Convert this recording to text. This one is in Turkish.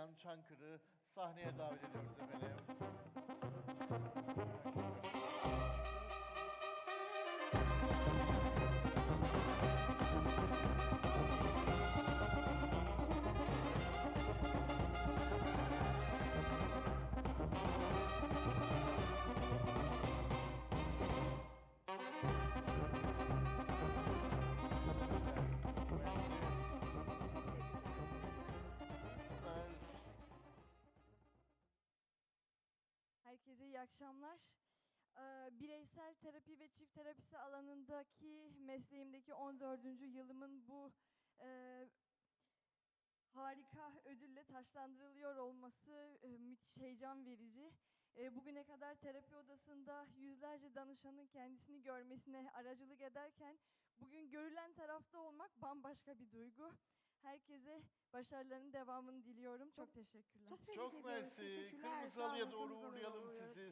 Ekrem Çankır'ı sahneye davet ediyoruz efendim. Herkese iyi akşamlar. Ee, Bireysel terapi ve çift terapisi alanındaki mesleğimdeki 14. yılımın bu e, harika ödülle taşlandırılıyor olması e, müthiş heyecan verici. E, bugüne kadar terapi odasında yüzlerce danışanın kendisini görmesine aracılık ederken bugün görülen tarafta olmak bambaşka bir duygu. Herkese başarıların devamını diliyorum. Çok, teşekkürler. Çok Çok mersi. Teşekkürler. Kırmızı halıya doğru uğurlayalım sizi.